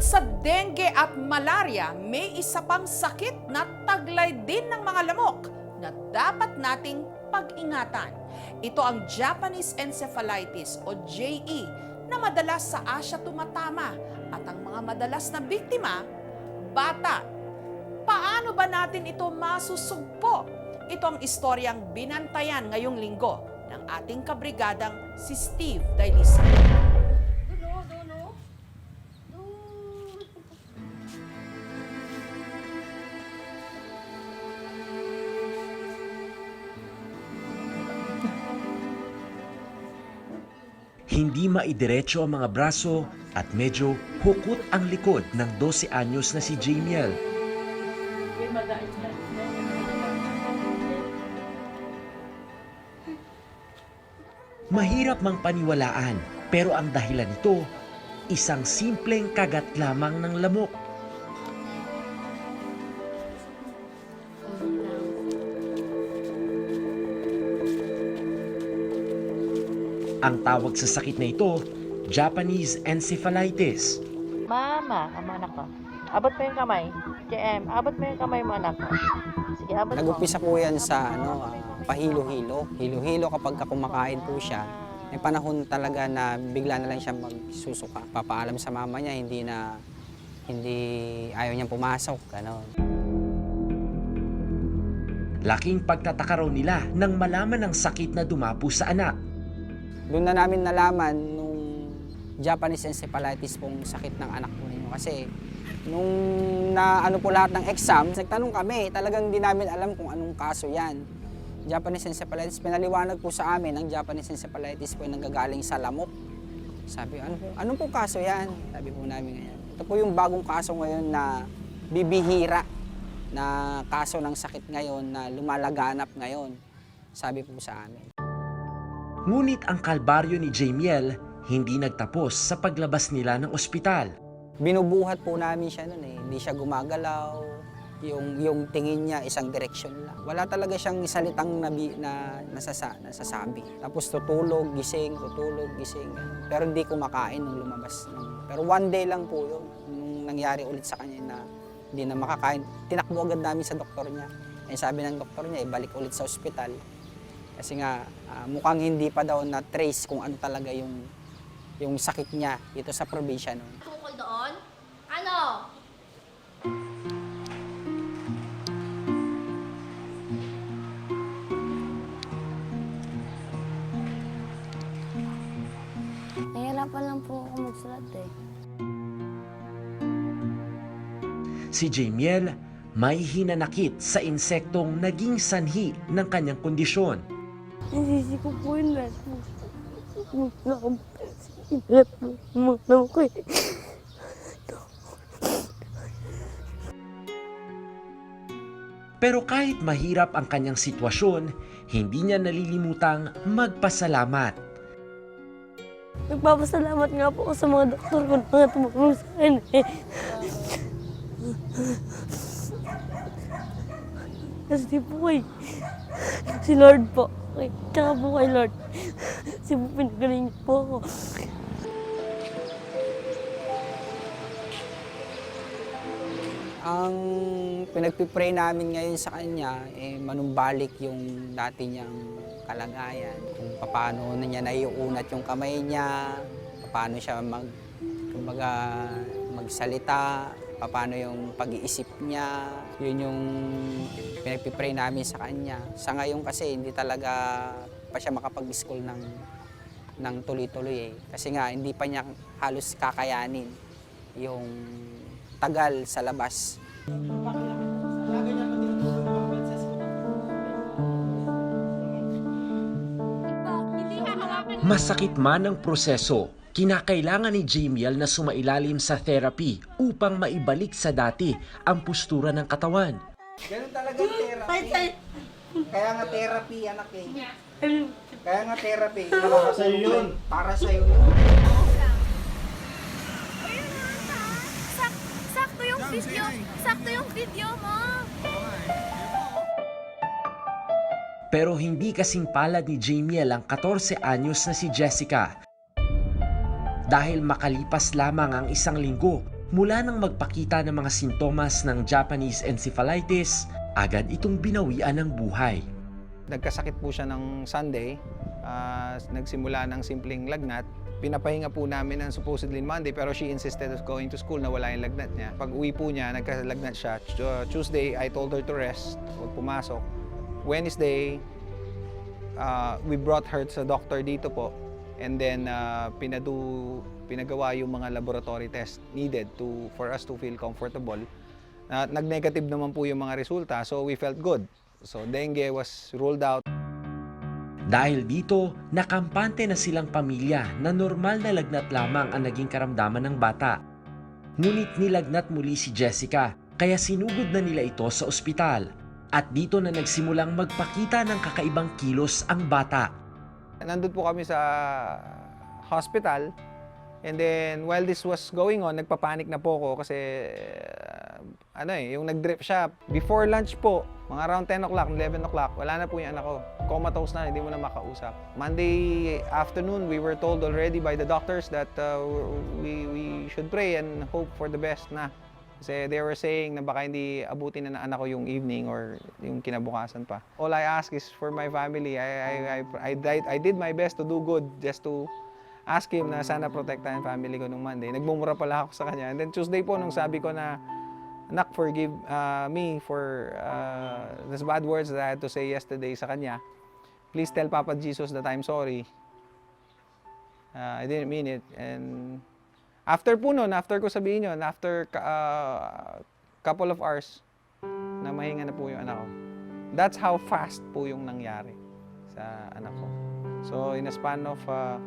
Bukod sa dengue at malaria, may isa pang sakit na taglay din ng mga lamok na dapat nating pag-ingatan. Ito ang Japanese encephalitis o JE na madalas sa Asia tumatama at ang mga madalas na biktima, bata. Paano ba natin ito masusugpo? Ito ang istoryang binantayan ngayong linggo ng ating kabrigadang si Steve Dailisa. Hindi maidiretso ang mga braso at medyo hukot ang likod ng 12 anyos na si Jamiel. Mahirap mang paniwalaan pero ang dahilan nito, isang simpleng kagat lamang ng lamok. Ang tawag sa sakit na ito, Japanese encephalitis. Mama, ang anak ko. Abot mo yung kamay. JM, abot mo yung kamay mo, anak ko. Sige, abot mo. Nag-umpisa po yan sa ano, ah, pahilo-hilo. Hilo-hilo kapag ka kumakain po siya. May panahon talaga na bigla na lang siya magsusuka. Papaalam sa mama niya, hindi na hindi ayaw niyang pumasok. Ganon. Laking pagtataka raw nila nang malaman ng sakit na dumapo sa anak. Doon na namin nalaman nung Japanese encephalitis pong sakit ng anak po ninyo. Kasi nung na ano po lahat ng exam, nagtanong kami, talagang hindi namin alam kung anong kaso yan. Japanese encephalitis, pinaliwanag po sa amin, ang Japanese encephalitis po ay nanggagaling sa lamok. Sabi, ano po, anong po kaso yan? Sabi po namin ngayon. Ito po yung bagong kaso ngayon na bibihira na kaso ng sakit ngayon na lumalaganap ngayon. Sabi po sa amin. Ngunit ang kalbaryo ni Jamiel hindi nagtapos sa paglabas nila ng ospital. binubuhat po namin siya noon eh. Hindi siya gumagalaw. Yung, yung tingin niya isang direksyon lang. Wala talaga siyang salitang nabi, na nasasa, nasasabi. Tapos tutulog, gising, tutulog, gising. Pero hindi kumakain nung lumabas. Pero one day lang po yun. Nung nangyari ulit sa kanya na hindi na makakain. Tinakbo agad namin sa doktor niya. Eh, sabi ng doktor niya, ibalik ulit sa ospital. Kasi nga, ah, mukhang hindi pa daw na-trace kung ano talaga yung, yung sakit niya dito sa probinsya noon. Tukol doon? Ano? Nahihirapan lang po ako magsulat eh. Si Jamiel may hinanakit sa insektong naging sanhi ng kanyang kondisyon. Nasisi ko po yung lahat. Lahat mo, mga ko eh. Pero kahit mahirap ang kanyang sitwasyon, hindi niya nalilimutang magpasalamat. Nagpapasalamat nga po ako sa mga doktor ko na tumulong sa akin eh. Kasi po kay si Lord po. Kay, tsaka po kay Lord. Kasi po pinagaling po ako. Ang pinagpipray namin ngayon sa kanya, eh, manumbalik yung dati niyang kalagayan. Kung paano na niya naiuunat yung kamay niya, paano siya mag, kumbaga, magsalita, paano yung pag-iisip niya. Yun yung pinagpipray namin sa kanya. Sa ngayon kasi, hindi talaga pa siya makapag-school ng, ng tuloy-tuloy eh. Kasi nga, hindi pa niya halos kakayanin yung tagal sa labas. Masakit man ang proseso, kinakailangan ni Jamiel na sumailalim sa therapy upang maibalik sa dati ang postura ng katawan. Ganun talaga therapy. Kaya nga therapy, anak eh. Kaya nga therapy. Para sa yun. Para sa yun. Sakto yung video. Sakto yung video mo. Pero hindi kasing palad ni Jamiel ang 14 anyos na si Jessica. Dahil makalipas lamang ang isang linggo, Mula nang magpakita ng mga sintomas ng Japanese encephalitis, agad itong binawian ng buhay. Nagkasakit po siya ng Sunday. Ah, nagsimula ng simpleng lagnat. Pinapahinga po namin ng supposedly Monday pero she insisted of going to school na wala yung lagnat niya. Pag uwi po niya, nagkalagnat siya. Tu- Tuesday, I told her to rest, huwag pumasok. Wednesday, ah, we brought her sa doctor dito po. And then ah, pinadu pinagawa yung mga laboratory test needed to for us to feel comfortable. Na nag-negative naman po yung mga resulta, so we felt good. So dengue was ruled out. Dahil dito, nakampante na silang pamilya na normal na lagnat lamang ang naging karamdaman ng bata. Ngunit nilagnat muli si Jessica, kaya sinugod na nila ito sa ospital. At dito na nagsimulang magpakita ng kakaibang kilos ang bata. Nandun po kami sa hospital. And then, while this was going on, nagpapanik na po ako kasi, uh, ano eh, yung nag-drip siya. Before lunch po, mga around 10 o'clock, 11 o'clock, wala na po yung anak ko. Comatose na, hindi mo na makausap. Monday afternoon, we were told already by the doctors that uh, we, we should pray and hope for the best na. Kasi they were saying na baka hindi abutin na ng anak ko yung evening or yung kinabukasan pa. All I ask is for my family. I, I, I, I, I did my best to do good just to ask him na sana protektahan family ko nung Monday. Nagmumura pala ako sa kanya. And then Tuesday po, nung sabi ko na, Anak, forgive uh, me for uh, those bad words that I had to say yesterday sa kanya. Please tell Papa Jesus that I'm sorry. Uh, I didn't mean it. And after po nun, after ko sabihin yun, after uh, couple of hours, na mahinga na po yung anak ko. That's how fast po yung nangyari sa anak ko. So, in a span of uh,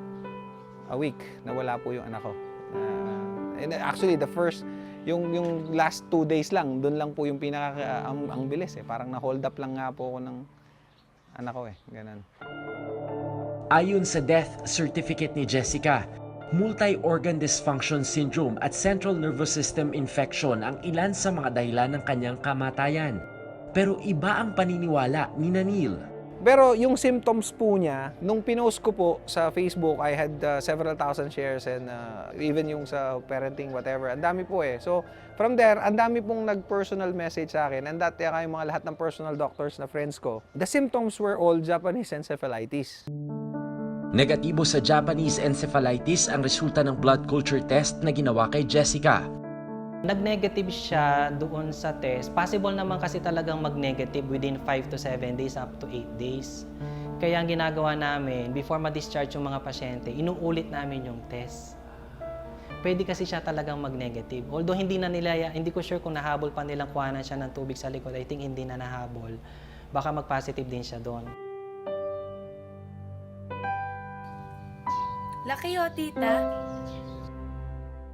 a week, nawala po yung anak ko. Uh, and actually, the first, yung, yung last two days lang, doon lang po yung pinaka, ang, ang bilis eh. Parang na-hold up lang nga po ako ng anak ko eh. Ganun. Ayon sa death certificate ni Jessica, multi-organ dysfunction syndrome at central nervous system infection ang ilan sa mga dahilan ng kanyang kamatayan. Pero iba ang paniniwala ni Nanil. Pero yung symptoms po niya, nung pinost ko po sa Facebook, I had uh, several thousand shares and uh, even yung sa parenting, whatever. Ang dami po eh. So, from there, ang dami pong nag-personal message sa akin. And that, yung mga lahat ng personal doctors na friends ko, the symptoms were all Japanese encephalitis. Negatibo sa Japanese encephalitis ang resulta ng blood culture test na ginawa kay Jessica. Nag-negative siya doon sa test. Possible naman kasi talagang mag-negative within 5 to 7 days up to 8 days. Kaya ang ginagawa namin, before ma-discharge yung mga pasyente, inuulit namin yung test. Pwede kasi siya talagang mag-negative. Although hindi na nila, hindi ko sure kung nahabol pa nilang kuhanan siya ng tubig sa likod. I think hindi na nahabol. Baka mag-positive din siya doon. Laki o, tita.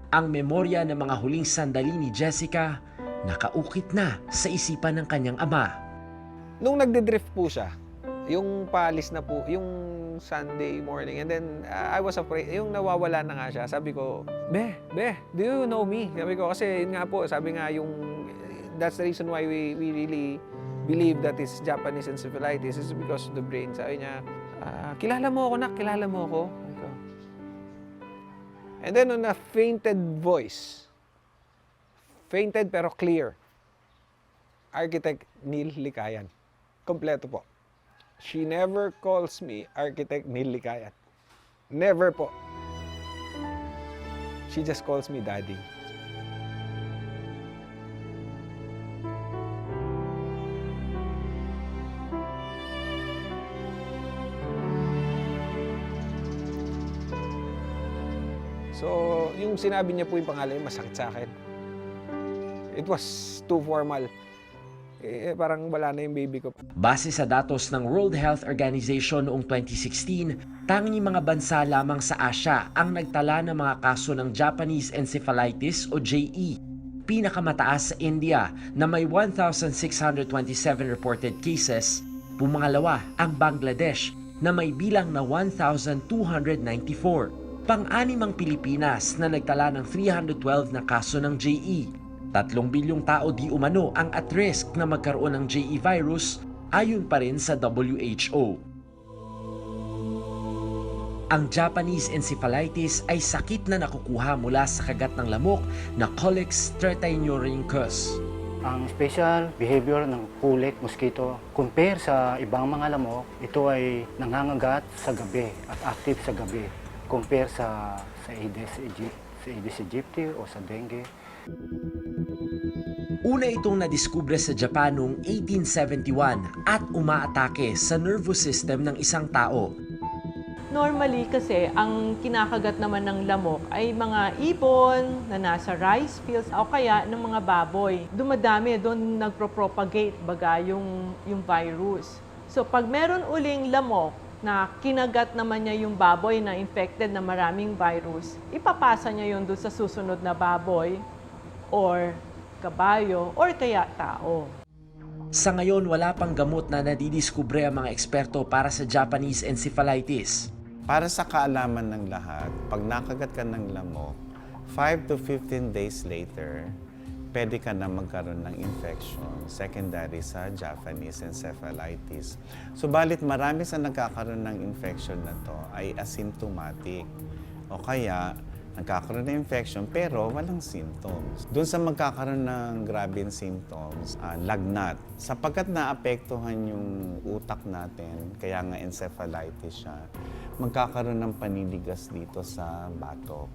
Ang memorya ng mga huling sandali ni Jessica nakaukit na sa isipan ng kanyang ama. Nung nagde-drift po siya, yung paalis na po, yung Sunday morning, and then uh, I was afraid, yung nawawala na nga siya, sabi ko, Be, Be, do you know me? Sabi ko, kasi yun nga po, sabi nga yung, that's the reason why we, we really believe that it's Japanese encephalitis is because of the brain. Sabi niya, "Ah, kilala mo ako nak, kilala mo ako. And then on a fainted voice, fainted pero clear, Architect Neil Likayan. Kompleto po. She never calls me Architect Neil Likayan. Never po. She just calls me Daddy. So, yung sinabi niya po yung pangalan, masakit sa akin. It was too formal. Eh, parang wala na yung baby ko. Base sa datos ng World Health Organization noong 2016, tanging mga bansa lamang sa Asya ang nagtala ng mga kaso ng Japanese encephalitis o JE. Pinakamataas sa India na may 1,627 reported cases. Pumangalawa ang Bangladesh na may bilang na 1,294. Pang-anim ang Pilipinas na nagtala ng 312 na kaso ng JE. Tatlong bilyong tao di umano ang at risk na magkaroon ng JE virus ayon pa rin sa WHO. Ang Japanese encephalitis ay sakit na nakukuha mula sa kagat ng lamok na Colex tertiorhynchus. Ang special behavior ng kulik mosquito compare sa ibang mga lamok, ito ay nangangagat sa gabi at active sa gabi compare sa sa Aedes aegypti, sa Aedes aegypti o sa dengue. Una itong nadiskubre sa Japan noong 1871 at umaatake sa nervous system ng isang tao. Normally kasi ang kinakagat naman ng lamok ay mga ibon na nasa rice fields o kaya ng mga baboy. Dumadami doon nagpro-propagate baga yung, yung virus. So pag meron uling lamok na kinagat naman niya yung baboy na infected na maraming virus, ipapasa niya yun doon sa susunod na baboy or kabayo or kaya tao. Sa ngayon, wala pang gamot na nadidiskubre ang mga eksperto para sa Japanese encephalitis. Para sa kaalaman ng lahat, pag nakagat ka ng lamok, 5 to 15 days later, pwede ka na magkaroon ng infection secondary sa Japanese encephalitis. Subalit marami sa nagkakaroon ng infection na to ay asymptomatic o kaya nagkakaroon ng infection pero walang symptoms. Doon sa magkakaroon ng grabing symptoms, ah, lagnat. Sapagkat naapektuhan yung utak natin, kaya nga encephalitis siya, magkakaroon ng paninigas dito sa batok.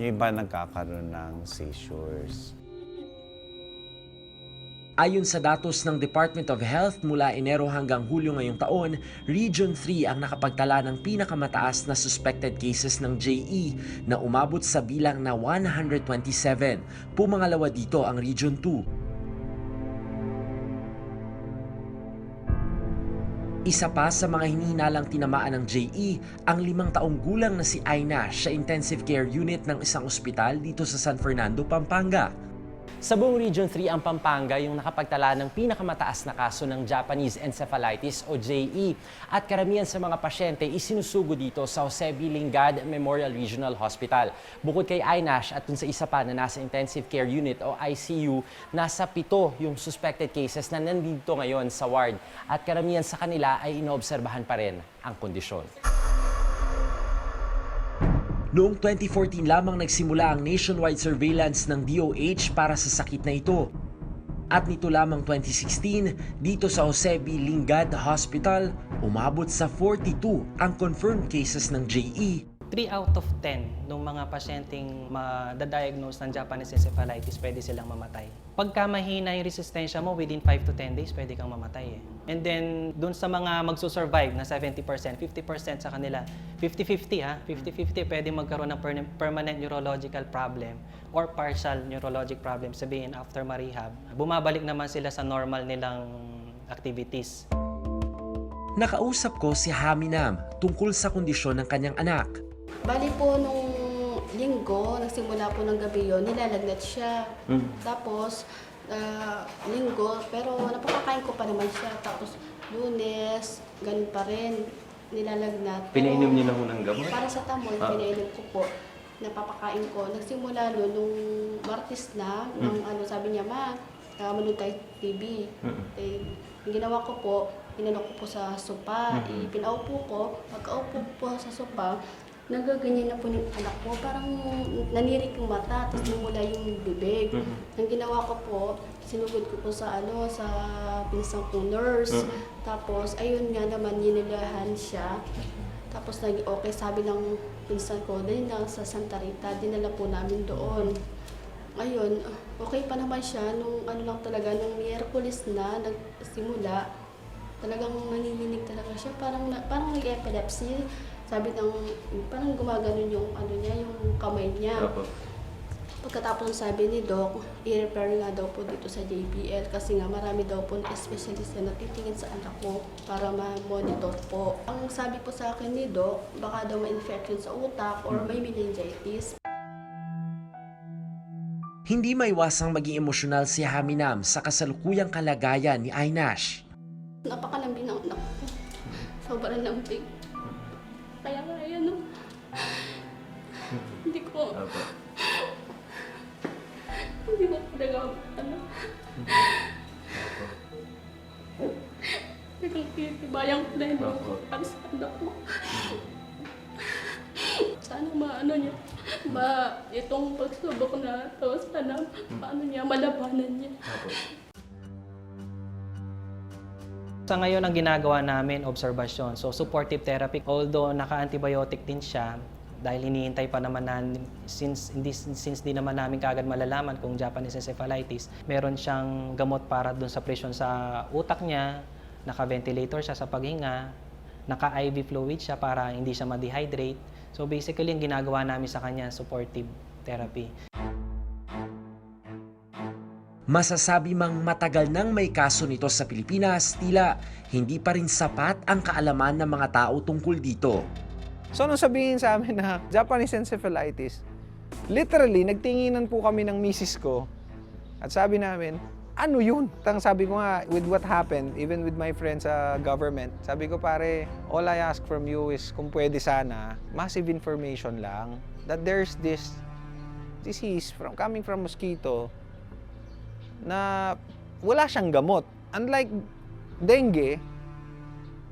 Yung iba nagkakaroon ng seizures. Ayon sa datos ng Department of Health mula Enero hanggang Hulyo ngayong taon, Region 3 ang nakapagtala ng pinakamataas na suspected cases ng JE na umabot sa bilang na 127. Pumangalawa dito ang Region 2. Isa pa sa mga hinihinalang tinamaan ng JE, ang limang taong gulang na si Aina sa intensive care unit ng isang ospital dito sa San Fernando, Pampanga. Sa buong Region 3 ang Pampanga yung nakapagtala ng pinakamataas na kaso ng Japanese encephalitis o JE at karamihan sa mga pasyente isinusugo dito sa Jose B. Lingad Memorial Regional Hospital. Bukod kay Ainash at dun sa isa pa na nasa intensive care unit o ICU, nasa pito yung suspected cases na nandito ngayon sa ward at karamihan sa kanila ay inoobserbahan pa rin ang kondisyon. Noong 2014 lamang nagsimula ang nationwide surveillance ng DOH para sa sakit na ito. At nito lamang 2016, dito sa Jose. Lingad Hospital, umabot sa 42 ang confirmed cases ng. JE 3 out of 10 ng mga pasyenteng madadiagnose ng Japanese encephalitis, pwede silang mamatay. Pagka mahina yung resistensya mo, within 5 to 10 days, pwede kang mamatay eh. And then, dun sa mga magsusurvive na 70%, 50% sa kanila, 50-50 ha, 50-50 pwede magkaroon ng per- permanent neurological problem or partial neurologic problem, sabihin after ma-rehab. Bumabalik naman sila sa normal nilang activities. Nakausap ko si Haminam tungkol sa kondisyon ng kanyang anak. Bali po nung linggo, nagsimula po ng gabi yun, nilalagnat siya. Tapos, ah, linggo, pero napapakain ko pa naman siya. Tapos, lunes, ganun pa rin, nilalagnat. Pinainom niyo na ho ng gamot? Para sa tamol, pinainom ko po. Napapakain ko. Nagsimula no, nung Martes na, nung ano, sabi niya, ma, uh, manood tayo TV. Eh, yung ginawa ko po, inano ko po sa sopa, ipinaupo ko, pagkaupo po sa sopa, nagaganyan na po yung anak ko, parang nanirik yung mata, tapos lumula yung bibig. Ang ginawa ko po, sinugod ko po sa ano, sa pinsang kong nurse. Tapos, ayun nga naman, yinilahan siya. Tapos naging okay, sabi ng pinsan ko, dahil lang sa Santa Rita, dinala po namin doon. Ayun, okay pa naman siya. Nung ano lang talaga, nung Miyerkules na, nagsimula, talagang nanginginig talaga siya. Parang, parang nag-epilepsy. Sabi ng, parang gumaganon yung ano niya, yung kamay niya. Pagkatapos sabi ni Doc, i-repair nga daw po dito sa JPL kasi nga marami daw po na specialist na natitingin sa anak ko para ma-monitor po. Ang sabi po sa akin ni Doc, baka daw may infection sa utak or may meningitis. Hindi maiwasang maging emosyonal si Haminam sa kasalukuyang kalagayan ni Ainash. Napakalambing ng anak ko. Sobrang lambing. Kaya nga yan, no? Hindi ko... Hindi ko talaga, ano... Talagang titibayang ko na yun para sa anak ko. sana maano niya, ma, itong pagsubok na to, sana paano niya, malabanan niya. Sa ngayon, ang ginagawa namin, observation. So, supportive therapy. Although naka-antibiotic din siya, dahil hinihintay pa naman na, since, hindi, since di naman namin kagad malalaman kung Japanese encephalitis, meron siyang gamot para dun sa presyon sa utak niya, naka-ventilator siya sa paghinga, naka-IV fluid siya para hindi siya ma-dehydrate. So basically, ang ginagawa namin sa kanya, supportive therapy. Masasabi mang matagal nang may kaso nito sa Pilipinas, tila hindi pa rin sapat ang kaalaman ng mga tao tungkol dito. So, nung sabihin sa amin na Japanese encephalitis, literally, nagtinginan po kami ng misis ko at sabi namin, ano yun? Tang sabi ko nga, with what happened, even with my friends sa government, sabi ko pare, all I ask from you is kung pwede sana, massive information lang that there's this disease from coming from mosquito na wala siyang gamot. Unlike dengue,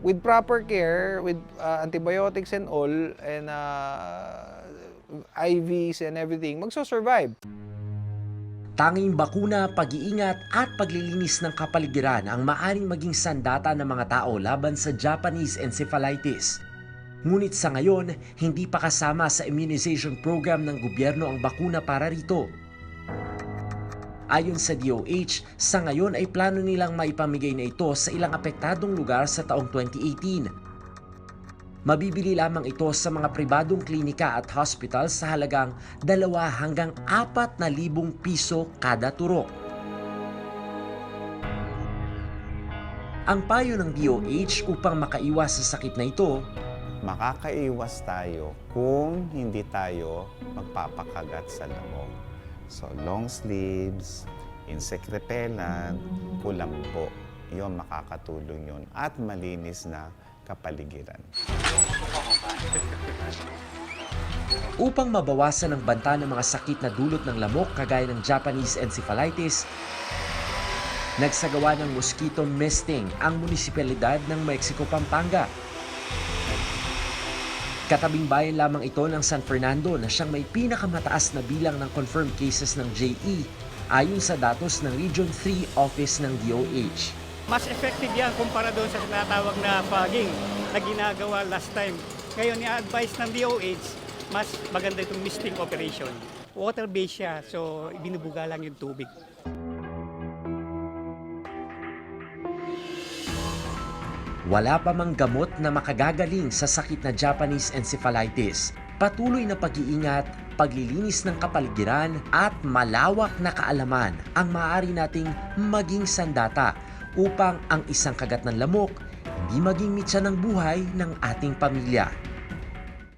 with proper care, with uh, antibiotics and all, and uh, IVs and everything, magso-survive. Tanging bakuna, pag-iingat at paglilinis ng kapaligiran ang maaring maging sandata ng mga tao laban sa Japanese encephalitis. Ngunit sa ngayon, hindi pa kasama sa immunization program ng gobyerno ang bakuna para rito. Ayon sa DOH, sa ngayon ay plano nilang maipamigay na ito sa ilang apektadong lugar sa taong 2018. Mabibili lamang ito sa mga pribadong klinika at hospital sa halagang 2 hanggang 4 na libong piso kada turok. Ang payo ng DOH upang makaiwas sa sakit na ito, Makakaiwas tayo kung hindi tayo magpapakagat sa lamok. So, long sleeves, insect repellent, kulambo. Yun, makakatulong yun. At malinis na kapaligiran. Upang mabawasan ang banta ng mga sakit na dulot ng lamok kagaya ng Japanese encephalitis, nagsagawa ng mosquito misting ang munisipalidad ng Mexico, Pampanga. Katabing bayan lamang ito ng San Fernando na siyang may pinakamataas na bilang ng confirmed cases ng JE ayon sa datos ng Region 3 Office ng DOH. mas effective yan kumpara doon sa tinatawag na fogging na ginagawa last time. Ngayon, i-advise ng DOH, mas maganda itong misting operation. Water-based siya, so binubuga lang yung tubig. Wala pa mang gamot na makagagaling sa sakit na Japanese encephalitis. Patuloy na pag-iingat, paglilinis ng kapaligiran at malawak na kaalaman ang maaari nating maging sandata upang ang isang kagat ng lamok hindi maging mitsa ng buhay ng ating pamilya.